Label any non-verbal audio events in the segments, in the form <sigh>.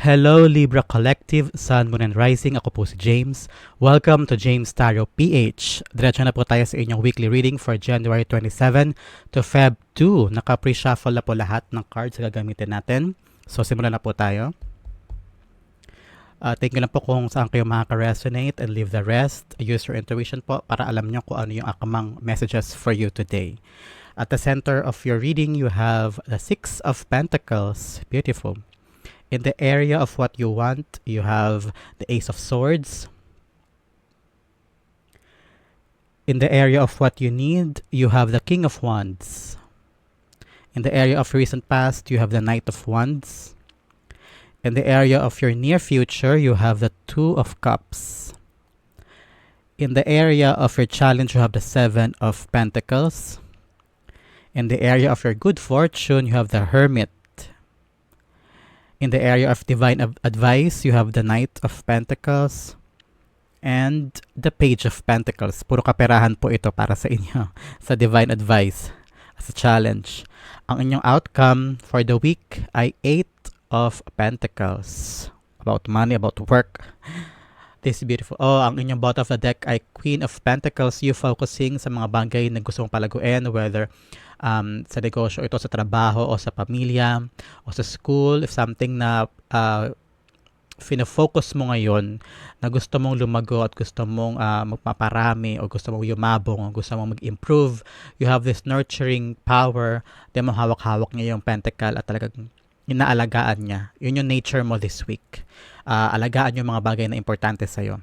Hello Libra Collective, Sun, Moon and Rising. Ako po si James. Welcome to James Tarot PH. Diretso na po tayo sa inyong weekly reading for January 27 to Feb 2. Naka-pre-shuffle na po lahat ng cards na gagamitin natin. So simulan na po tayo. Uh, thank you lang po kung saan kayo makaka-resonate and leave the rest. Use your intuition po para alam nyo kung ano yung akamang messages for you today. At the center of your reading, you have the Six of Pentacles. Beautiful. In the area of what you want, you have the Ace of Swords. In the area of what you need, you have the King of Wands. In the area of recent past, you have the Knight of Wands. In the area of your near future, you have the Two of Cups. In the area of your challenge, you have the Seven of Pentacles. In the area of your good fortune, you have the Hermit. In the area of divine advice, you have the Knight of Pentacles and the Page of Pentacles. Puro kaperahan po ito para sa inyo <laughs> sa divine advice as a challenge. Ang inyong outcome for the week ay Eight of Pentacles. About money, about work. This is beautiful. Oh, ang inyong bottom of the deck ay Queen of Pentacles. You focusing sa mga bagay na gusto mong palaguin, whether um, sa negosyo, ito sa trabaho o sa pamilya o sa school, if something na uh, fina-focus mo ngayon na gusto mong lumago at gusto mong uh, magpaparami o gusto mong yumabong o gusto mong mag-improve, you have this nurturing power, di mo hawak-hawak niya yung pentacle at talagang inaalagaan niya. Yun yung nature mo this week. Uh, alagaan yung mga bagay na importante sa'yo.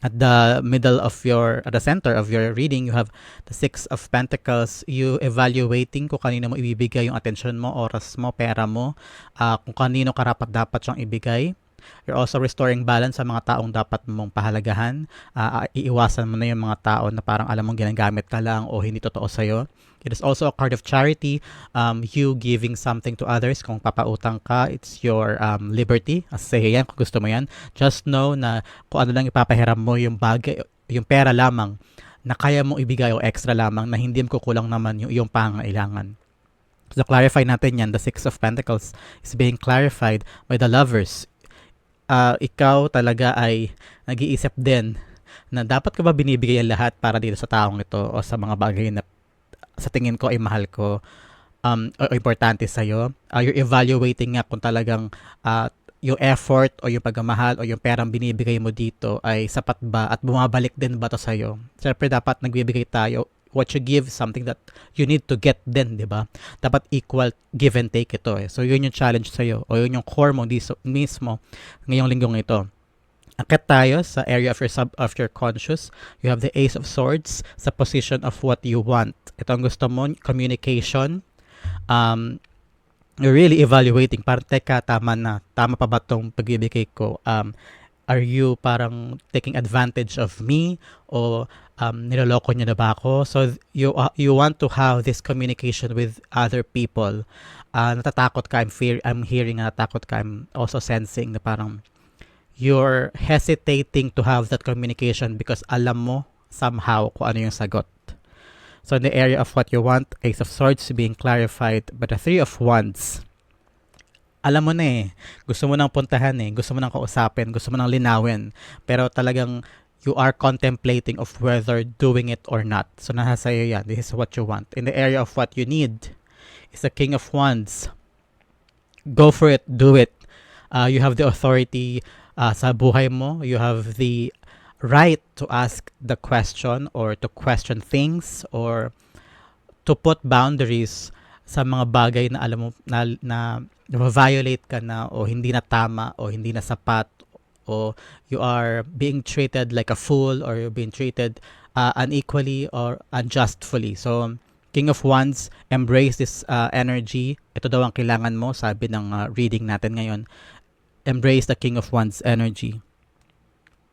At the middle of your, at the center of your reading, you have the Six of Pentacles. You evaluating kung kanino mo ibibigay yung attention mo, oras mo, pera mo, uh, kung kanino karapat dapat siyang ibigay. You're also restoring balance sa mga taong dapat mong pahalagahan. Uh, iiwasan mo na yung mga tao na parang alam mong ginagamit ka lang o hindi totoo sa'yo. It is also a card of charity. Um, you giving something to others. Kung papautang ka, it's your um, liberty. As say yan, kung gusto mo yan. Just know na kung ano lang ipapahiram mo yung bagay, yung pera lamang na kaya mong ibigay o extra lamang na hindi mo kukulang naman yung iyong pangailangan. So clarify natin yan, the Six of Pentacles is being clarified by the lovers. Uh, ikaw talaga ay nag-iisip din na dapat ka ba binibigay ang lahat para dito sa taong ito o sa mga bagay na sa tingin ko ay mahal ko um, o, o importante sa'yo. Uh, you're evaluating nga kung talagang uh, yung effort o yung pagmamahal o yung perang binibigay mo dito ay sapat ba at bumabalik din ba to sa'yo. Siyempre dapat nagbibigay tayo what you give something that you need to get din, di ba? Dapat equal give and take ito eh. So yun yung challenge sa'yo o yun yung core mo diso, mismo ngayong linggong ito. Akit tayo sa area of your sub of your conscious. You have the Ace of Swords sa position of what you want. Ito ang gusto mo, communication. Um, you're really evaluating. Parang, teka, tama na. Tama pa ba itong pagbibigay ko? Um, are you parang taking advantage of me? O um, niloloko niyo na ba ako? So, you, uh, you want to have this communication with other people. Uh, natatakot ka, I'm, fear, I'm hearing natatakot ka, I'm also sensing na parang you're hesitating to have that communication because alam mo somehow kung ano yung sagot. So in the area of what you want, Ace of Swords being clarified, but the Three of Wands, alam mo na eh, gusto mo nang puntahan eh, gusto mo nang kausapin, gusto mo nang linawin, pero talagang you are contemplating of whether doing it or not. So nasa sa'yo yan, this is what you want. In the area of what you need, is the King of Wands. Go for it, do it. Uh, you have the authority uh, sa buhay mo. You have the right to ask the question or to question things or to put boundaries sa mga bagay na alam mo na, na violate ka na o hindi na tama o hindi na sapat o you are being treated like a fool or you're being treated uh, unequally or unjustfully. So, King of Wands, embrace this uh, energy. Ito daw ang kailangan mo, sabi ng uh, reading natin ngayon embrace the King of Wands energy.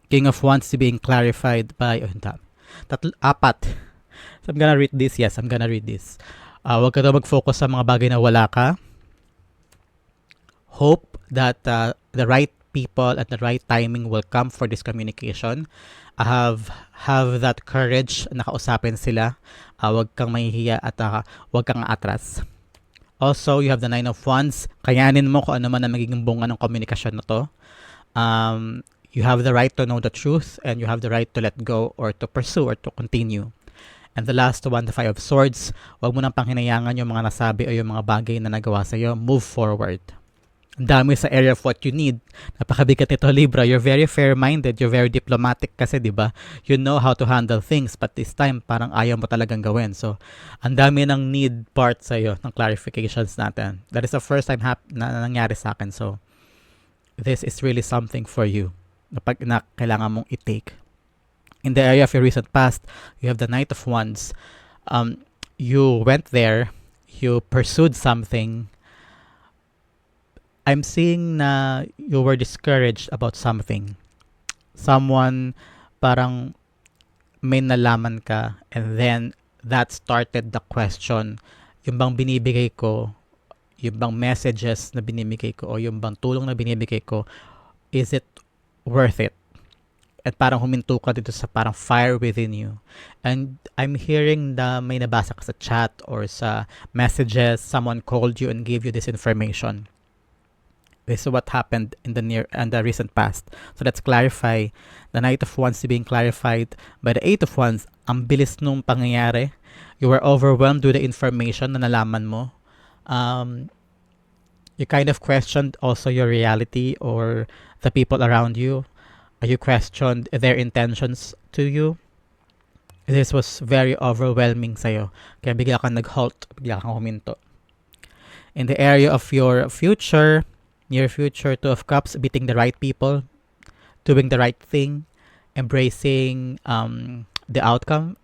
King of Wands being clarified by, oh, dami. Tatlo, apat. So I'm gonna read this. Yes, I'm gonna read this. Uh, huwag ka daw mag-focus sa mga bagay na wala ka. Hope that uh, the right people at the right timing will come for this communication. Uh, have have that courage na kausapin sila. Uh, huwag kang mahihiya at uh, huwag kang atras. Also, you have the Nine of Wands. Kayanin mo kung ano man ang magiging bunga ng komunikasyon na to. Um, you have the right to know the truth and you have the right to let go or to pursue or to continue. And the last one, the Five of Swords. Huwag mo nang panghinayangan yung mga nasabi o yung mga bagay na nagawa sa'yo. Move forward. Dami sa area of what you need. Napakabigat nito, Libra. You're very fair-minded. You're very diplomatic kasi, di ba? You know how to handle things. But this time, parang ayaw mo talagang gawin. So, ang dami ng need part sa'yo, ng clarifications natin. That is the first time hap- na nangyari sa akin. So, this is really something for you na, pag, na kailangan mong i-take. In the area of your recent past, you have the Knight of Wands. Um, you went there, you pursued something, I'm seeing na you were discouraged about something. Someone parang may nalaman ka and then that started the question. Yung bang binibigay ko, yung bang messages na binibigay ko o yung bang tulong na binibigay ko, is it worth it? At parang huminto ka dito sa parang fire within you. And I'm hearing na may nabasa ka sa chat or sa messages, someone called you and gave you this information. This is what happened in the near and the recent past. So let's clarify. The Knight of Wands being clarified by the Eight of Wands. Ang bilis nung pangyayari. You were overwhelmed with the information na nalaman mo. Um, you kind of questioned also your reality or the people around you. You questioned their intentions to you. This was very overwhelming sa'yo. Kaya bigla kang nag-halt, bigla kang huminto. In the area of your future, near future, Two of Cups, meeting the right people, doing the right thing, embracing um, the outcome,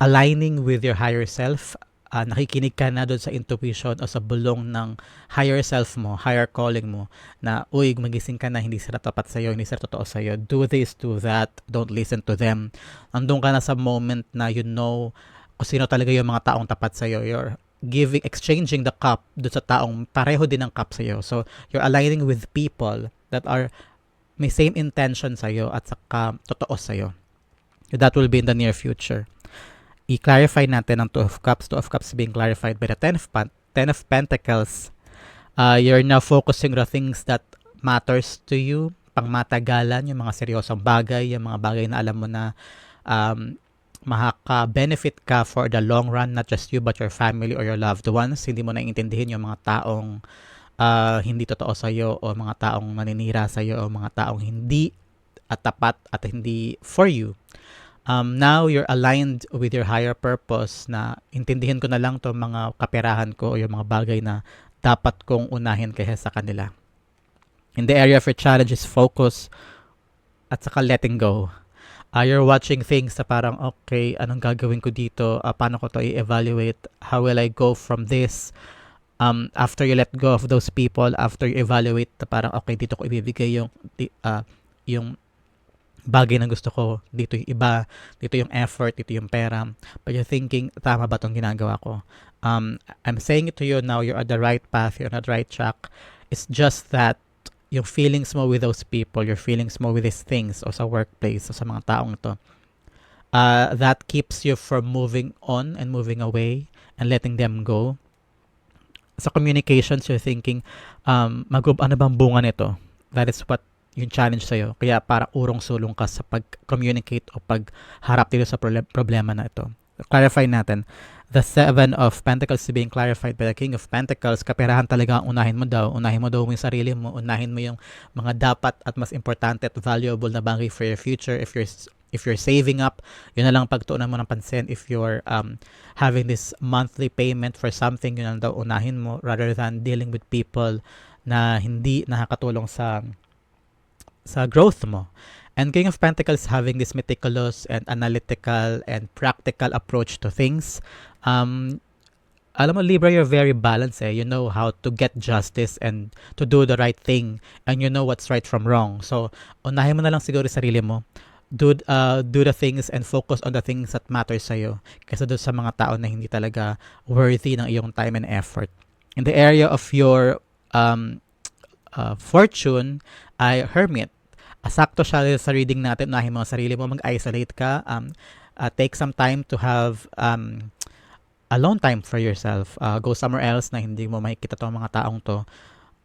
aligning with your higher self, uh, nakikinig ka na doon sa intuition o sa bulong ng higher self mo, higher calling mo, na, uy, magising ka na, hindi sila tapat sa'yo, hindi sila totoo sa'yo, do this, do that, don't listen to them. Andun ka na sa moment na you know kung sino talaga yung mga taong tapat sa'yo, you're giving, exchanging the cup doon sa taong pareho din ng cup sa'yo. So, you're aligning with people that are may same intention sa'yo at saka totoo sa'yo. That will be in the near future i-clarify natin ang Two of Cups. Two of Cups being clarified by the Ten of, Pan- Ten of Pentacles. Uh, you're now focusing on things that matters to you, pangmatagalan, yung mga seryosong bagay, yung mga bagay na alam mo na um, makaka-benefit ka for the long run, not just you but your family or your loved ones. Hindi mo naiintindihin yung mga taong uh, hindi totoo sa'yo o mga taong naninira sa'yo o mga taong hindi at tapat at hindi for you um, now you're aligned with your higher purpose na intindihin ko na lang to mga kaperahan ko o yung mga bagay na dapat kong unahin kaysa sa kanila. In the area of your challenge focus at saka letting go. Uh, you're watching things na parang, okay, anong gagawin ko dito? Uh, paano ko to i-evaluate? How will I go from this? Um, after you let go of those people, after you evaluate, na parang, okay, dito ko ibibigay yung, uh, yung bagay na gusto ko, dito yung iba, dito yung effort, dito yung pera. But you're thinking, tama ba itong ginagawa ko? Um, I'm saying it to you now, you're at the right path, you're on the right track. It's just that yung feelings mo with those people, your feelings mo with these things, o sa workplace, o sa mga taong ito, uh, that keeps you from moving on and moving away and letting them go. Sa communications, you're thinking, um, mag ano bang bunga nito? That is what yung challenge sa'yo. Kaya para urong-sulong ka sa pag-communicate o pagharap dito sa problema na ito. Clarify natin. The Seven of Pentacles being clarified by the King of Pentacles, kaperahan talaga ang unahin mo daw. Unahin mo daw yung sarili mo. Unahin mo yung mga dapat at mas importante at valuable na bagay for your future. If you're if you're saving up, yun na lang pagtuunan mo ng pansin. If you're um, having this monthly payment for something, yun na daw unahin mo rather than dealing with people na hindi nakakatulong sa sa growth mo. And King of Pentacles having this meticulous and analytical and practical approach to things. Um, alam mo, Libra, you're very balanced eh. You know how to get justice and to do the right thing. And you know what's right from wrong. So, unahin mo na lang siguro sarili mo. Do, uh, do the things and focus on the things that matter sa'yo. Kaysa doon sa mga tao na hindi talaga worthy ng iyong time and effort. In the area of your um, uh, fortune, ay hermit. Asakto siya sa reading natin. Unahin mo sarili mo, mag-isolate ka. Um, uh, take some time to have um, alone time for yourself. Uh, go somewhere else na hindi mo makikita tong mga taong to.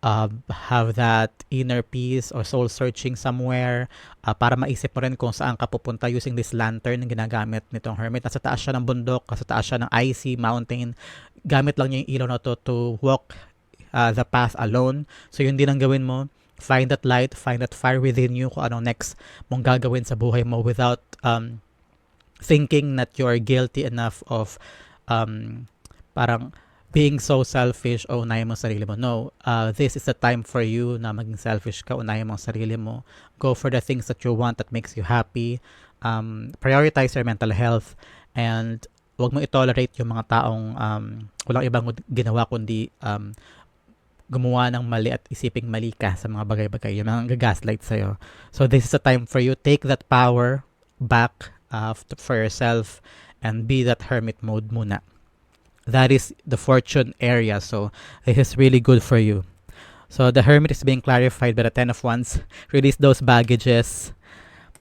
Uh, have that inner peace or soul searching somewhere uh, para maisip mo rin kung saan ka pupunta using this lantern na ginagamit nitong hermit. Nasa taas siya ng bundok, nasa taas siya ng icy mountain. Gamit lang niya yung ilaw na to to walk uh, the path alone. So yun din ang gawin mo. Find that light, find that fire within you kung anong next mong gagawin sa buhay mo without um, thinking that you're guilty enough of um, parang being so selfish o unahin mo sarili mo. No, uh, this is the time for you na maging selfish ka, unahin mo sarili mo. Go for the things that you want that makes you happy. Um, prioritize your mental health and wag mo i-tolerate yung mga taong um, walang ibang ginawa kundi um, gumawa ng mali at isiping mali ka sa mga bagay-bagay, yung mga gaslight sa'yo. So this is a time for you. Take that power back uh, for yourself and be that hermit mode muna that is the fortune area. So this is really good for you. So the hermit is being clarified by the Ten of Wands. <laughs> Release those baggages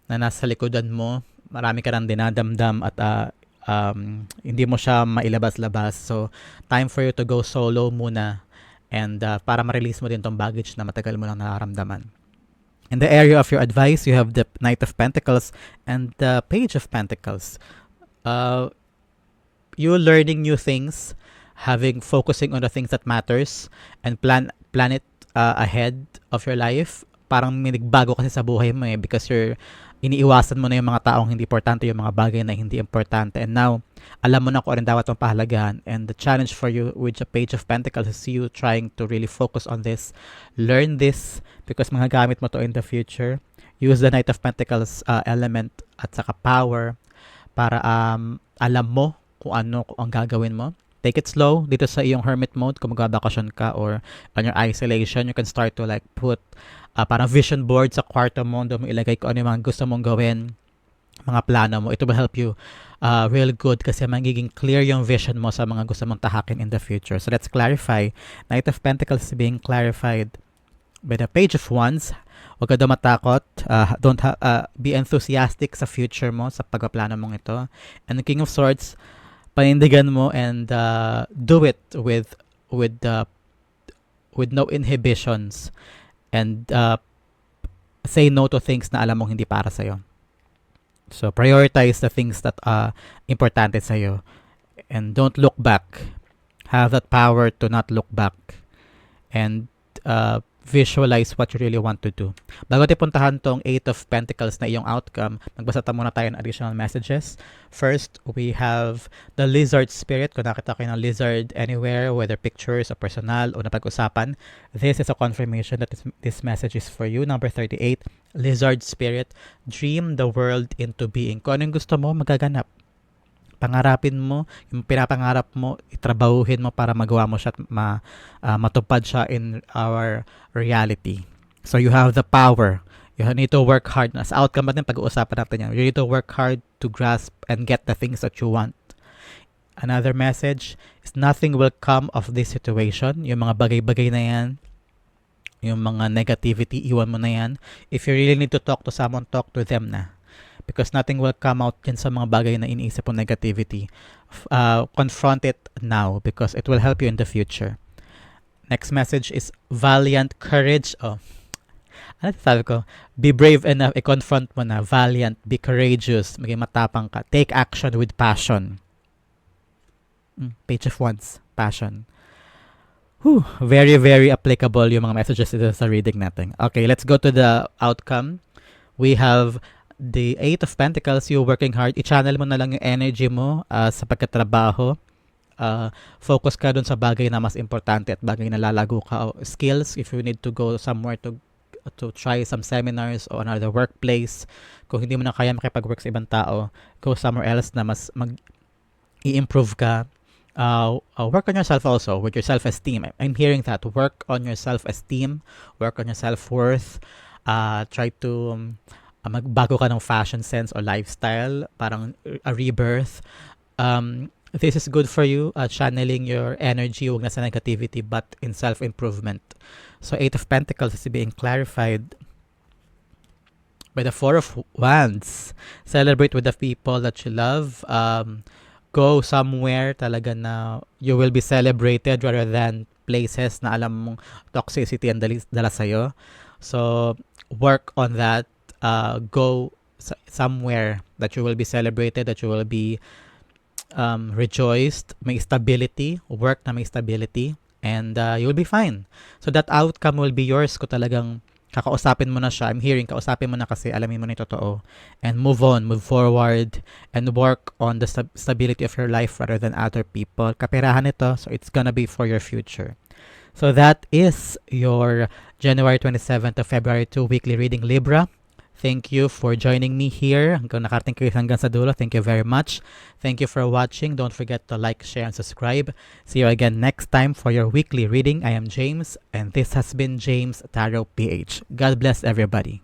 na nasa likodan mo. Marami ka nang dinadamdam at uh, um, hindi mo siya mailabas-labas. So time for you to go solo muna and uh, para ma-release mo din tong baggage na matagal mo lang nararamdaman. In the area of your advice, you have the Knight of Pentacles and the Page of Pentacles. Uh, you learning new things, having focusing on the things that matters and plan plan it uh, ahead of your life. Parang may nagbago kasi sa buhay mo eh because you're iniiwasan mo na yung mga taong hindi importante, yung mga bagay na hindi importante. And now, alam mo na kung ano dapat mong pahalagahan. And the challenge for you with the Page of Pentacles is you trying to really focus on this. Learn this because mga gamit mo to in the future. Use the Knight of Pentacles uh, element at saka power para um, alam mo kung ano ang gagawin mo. Take it slow dito sa iyong hermit mode kung magbabakasyon ka or on your isolation. You can start to like put uh, parang vision board sa kwarto mo. Doon mo ilagay kung ano yung mga gusto mong gawin mga plano mo. It will help you uh, real good kasi magiging clear yung vision mo sa mga gusto mong tahakin in the future. So let's clarify. Knight of Pentacles being clarified by the Page of Wands. Huwag ka daw matakot. Uh, don't ha- uh, be enthusiastic sa future mo, sa pagpaplano mong ito. And the King of Swords, panindigan mo and uh, do it with with uh, with no inhibitions and uh, say no to things na alam mong hindi para sa iyo. So prioritize the things that are importante sa iyo and don't look back. Have that power to not look back and uh, visualize what you really want to do. Bago tayo puntahan tong Eight of Pentacles na iyong outcome, magbasa ta muna tayo ng additional messages. First, we have the Lizard Spirit. Kung nakita kayo ng lizard anywhere, whether pictures o personal o napag-usapan, this is a confirmation that this, this message is for you. Number 38, Lizard Spirit. Dream the world into being. Kung anong gusto mo, magaganap pangarapin mo, yung pinapangarap mo, itrabahuhin mo para magawa mo siya at ma, uh, matupad siya in our reality. So you have the power. You need to work hard. As outcome natin, pag-uusapan natin yan. You need to work hard to grasp and get the things that you want. Another message is nothing will come of this situation. Yung mga bagay-bagay na yan, yung mga negativity, iwan mo na yan. If you really need to talk to someone, talk to them na because nothing will come out din sa mga bagay na iniisip mo negativity. Uh, confront it now because it will help you in the future. Next message is valiant courage. Oh, ano sabi ko? Be brave enough, i-confront mo na. Valiant, be courageous, maging matapang ka. Take action with passion. Mm, page of Wands, passion. Whew, very, very applicable yung mga messages dito sa reading natin. Okay, let's go to the outcome. We have the Eight of Pentacles, you working hard, i-channel mo na lang yung energy mo uh, sa pagkatrabaho. Uh, focus ka dun sa bagay na mas importante at bagay na lalago ka. Skills, if you need to go somewhere to to try some seminars or another workplace. Kung hindi mo na kaya makipag-work sa ibang tao, go somewhere else na mas mag i-improve ka. Uh, uh, work on yourself also with your self-esteem. I'm hearing that. Work on your self-esteem. Work on your self-worth. Uh, try to um, magbago ka ng fashion sense or lifestyle, parang a rebirth. Um, this is good for you, uh, channeling your energy, wag na sa negativity, but in self-improvement. So, Eight of Pentacles is being clarified by the Four of Wands. Celebrate with the people that you love. Um, go somewhere talaga na you will be celebrated rather than places na alam mong toxicity ang dala sa'yo. So, work on that. Uh, go somewhere that you will be celebrated, that you will be um, rejoiced, may stability, work na may stability, and uh, you'll be fine. So that outcome will be yours kung talagang kakausapin mo na siya. I'm hearing, kausapin mo na kasi alamin mo na yung totoo. And move on, move forward, and work on the stab- stability of your life rather than other people. Kaperahan ito, so it's gonna be for your future. So that is your January 27 to February 2 weekly reading Libra. Thank you for joining me here. Hanggang nakarating kayo hanggang sa dulo. Thank you very much. Thank you for watching. Don't forget to like, share, and subscribe. See you again next time for your weekly reading. I am James, and this has been James Tarot PH. God bless everybody.